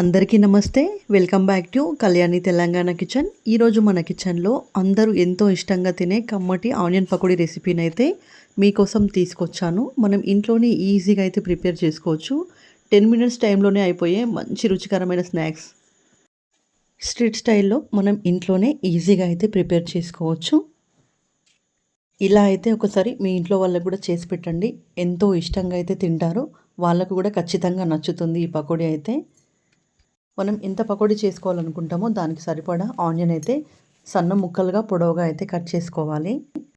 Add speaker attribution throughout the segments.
Speaker 1: అందరికీ నమస్తే. Welcome back to Kalyani Telangana kitchen. ఈరోజు మన కిచెన్లో అందరూ ఎంతో ఇష్టంగా తినే కమ్మటి ఆనియన్ పకోడీ రెసిపీని అయితే మీకోసం తీసుకొచ్చాను. మనం ఇంట్లోనే ఈజీగా అయితే ప్రిపేర్ చేసుకోవచ్చు. టెన్ మినిట్స్ టైంలోనే అయిపోయే మంచి రుచికరమైన స్నాక్స్. స్ట్రీట్ స్టైల్లో మనం ఇంట్లోనే ఈజీగా అయితే ప్రిపేర్ చేసుకోవచ్చు. ఇలా అయితే ఒకసారి మీ ఇంట్లో వాళ్ళకు కూడా చేసి పెట్టండి. ఎంతో ఇష్టంగా అయితే తింటారు. వాళ్ళకు కూడా ఖచ్చితంగా నచ్చుతుంది ఈ పకోడీ అయితే. మనం ఎంత పకోడీ చేసుకోవాలనుకుంటామో దానికి సరిపడా ఆనియన్ అయితే సన్న ముక్కలుగా పొడవుగా అయితే కట్ చేసుకోవాలి.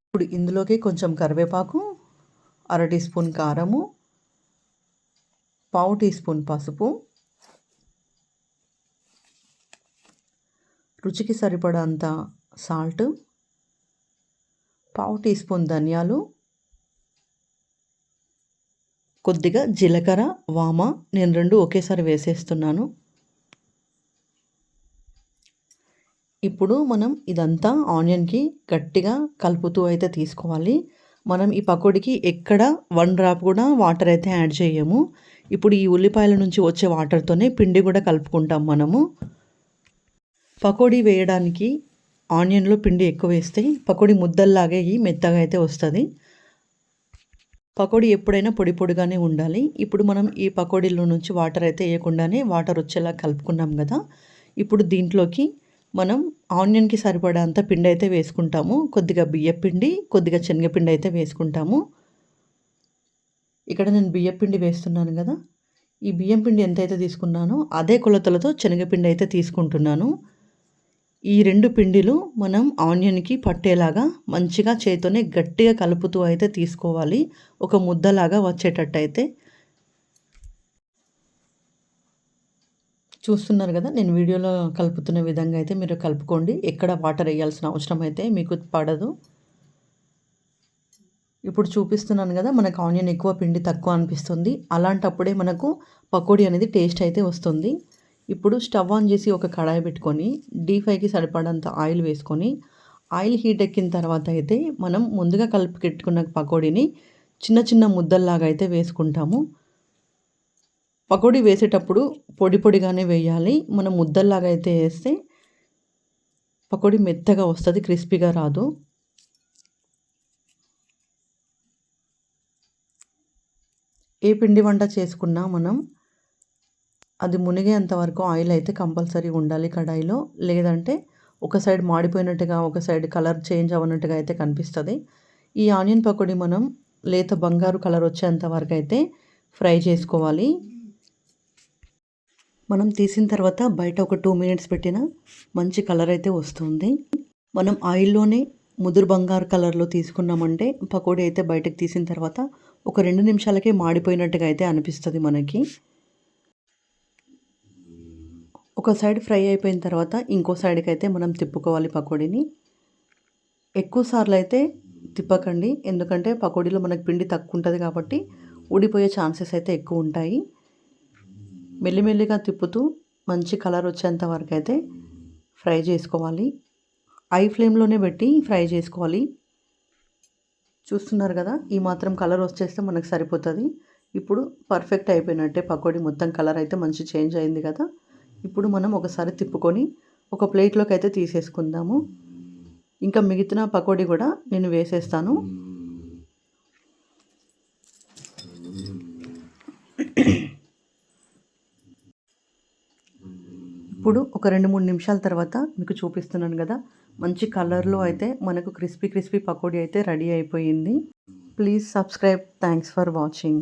Speaker 1: ఇప్పుడు ఇందులోకి కొంచెం కరివేపాకు అర టీ స్పూన్ కారము పావు టీ స్పూన్ పసుపు. రుచికి సరిపడంత అంత సాల్ట్ పావు టీ స్పూన్ ధనియాలు కొద్దిగా జీలకర్ర వామ నేను రెండు ఒకేసారి వేసేస్తున్నాను. ఇప్పుడు మనం ఇదంతా ఆనియన్కి గట్టిగా కలుపుతూ అయితే తీసుకోవాలి. మనం ఈ పకోడీకి ఎక్కడ వన్ డ్రాప్ కూడా వాటర్ అయితే యాడ్ చేయము. ఇప్పుడు ఈ ఉల్లిపాయల నుంచి వచ్చే వాటర్తోనే పిండి కూడా కలుపుకుంటాం మనము. పకోడీ వేయడానికి ఆనియన్లో పిండి ఎక్కువ వేస్తే పకోడీ ముద్దల్లాగే మెత్తగా అయితే వస్తుంది. పకోడీ ఎప్పుడైనా పొడి పొడిగానే ఉండాలి. ఇప్పుడు మనం ఈ పకోడీలో నుంచి వాటర్ అయితే వేయకుండానే వాటర్ వచ్చేలా కలుపుకున్నాం కదా. ఇప్పుడు దీంట్లోకి మనం ఆనియన్కి సరిపడేంత పిండి అయితే వేసుకుంటాము. కొద్దిగా బియ్యపిండి కొద్దిగా శనగపిండి అయితే వేసుకుంటాము. ఇక్కడ నేను బియ్యపిండి వేస్తున్నాను కదా. ఈ బియ్యం పిండి ఎంతైతే తీసుకున్నానో అదే కొలతలతో శనగపిండి అయితే తీసుకుంటున్నాను. ఈ రెండు పిండిలు మనం ఆనియన్కి పట్టేలాగా మంచిగా చేతితోనే గట్టిగా కలుపుతూ అయితే తీసుకోవాలి. ఒక ముద్దలాగా వచ్చేటట్టు అయితే చూస్తున్నారు కదా నేను వీడియోలో కలుపుతున్న విధంగా అయితే మీరు కలుపుకోండి. ఎక్కడ వాటర్ వేయాల్సిన అవసరం అయితే మీకు పడదు. ఇప్పుడు చూపిస్తున్నాను కదా మనకు ఆనియన్ ఎక్కువ పిండి తక్కువ అనిపిస్తుంది. అలాంటప్పుడే మనకు పకోడీ అనేది టేస్ట్ అయితే వస్తుంది. ఇప్పుడు స్టవ్ ఆన్ చేసి ఒక కడాయి పెట్టుకొని డీప్ ఫ్రైకి సరిపడంత ఆయిల్ వేసుకొని ఆయిల్ హీట్ ఎక్కిన తర్వాత అయితే మనం ముందుగా కలిపి పెట్టుకున్న పకోడీని చిన్న చిన్న ముద్దల్లాగా అయితే వేసుకుంటాము. పకోడీ వేసేటప్పుడు పొడి పొడిగానే వేయాలి. మనం ముద్దల్లాగా అయితే వేస్తే పకోడీ మెత్తగా వస్తుంది క్రిస్పీగా రాదు. ఏ పిండి వంట చేసుకున్నా మనం అది మునిగేంత వరకు ఆయిల్ అయితే కంపల్సరీ ఉండాలి కడాయిలో. లేదంటే ఒక సైడ్ మాడిపోయినట్టుగా ఒక సైడ్ కలర్ చేంజ్ అవ్వనట్టుగా అయితే కనిపిస్తుంది. ఈ ఆనియన్ పకోడీ మనం లేత బంగారు కలర్ వచ్చేంత వరకు అయితే ఫ్రై చేసుకోవాలి. మనం తీసిన తర్వాత బయట ఒక టూ మినిట్స్ పెట్టిన మంచి కలర్ అయితే వస్తుంది. మనం ఆయిల్లోనే ముదురు బంగారు కలర్లో తీసుకున్నామంటే పకోడీ అయితే బయటకు తీసిన తర్వాత ఒక రెండు నిమిషాలకే మాడిపోయినట్టుగా అయితే అనిపిస్తుంది మనకి. ఒక సైడ్ ఫ్రై అయిపోయిన తర్వాత ఇంకో సైడ్కి అయితే మనం తిప్పుకోవాలి పకోడీని. ఎక్కువ సార్లు అయితే తిప్పకండి ఎందుకంటే పకోడీలో మనకి పిండి తక్కువ ఉంటుంది కాబట్టి ఊడిపోయే ఛాన్సెస్ అయితే ఎక్కువ ఉంటాయి. మెల్లిమెల్లిగా తిప్పుతూ మంచి కలర్ వచ్చేంత వరకు అయితే ఫ్రై చేసుకోవాలి. ఐ ఫ్లేమ్లోనే పెట్టి ఫ్రై చేసుకోవాలి. చూస్తున్నారు కదా ఈ మాత్రం కలర్ వచ్చేస్తే మనకు సరిపోతుంది. ఇప్పుడు పర్ఫెక్ట్ అయిపోయినట్టే పకోడీ మొత్తం కలర్ అయితే మంచి చేంజ్ అయింది కదా. ఇప్పుడు మనం ఒకసారి తిప్పుకొని ఒక ప్లేట్లోకి అయితే తీసేసుకుందాము. ఇంకా మిగిలిన పకోడీ కూడా నేను వేసేస్తాను. ఇప్పుడు ఒక రెండు మూడు నిమిషాల తర్వాత మీకు చూపిస్తున్నాను కదా. మంచి కలర్లో అయితే మనకు క్రిస్పీ క్రిస్పీ పకోడీ అయితే రెడీ అయిపోయింది. Please subscribe. Thanks for watching.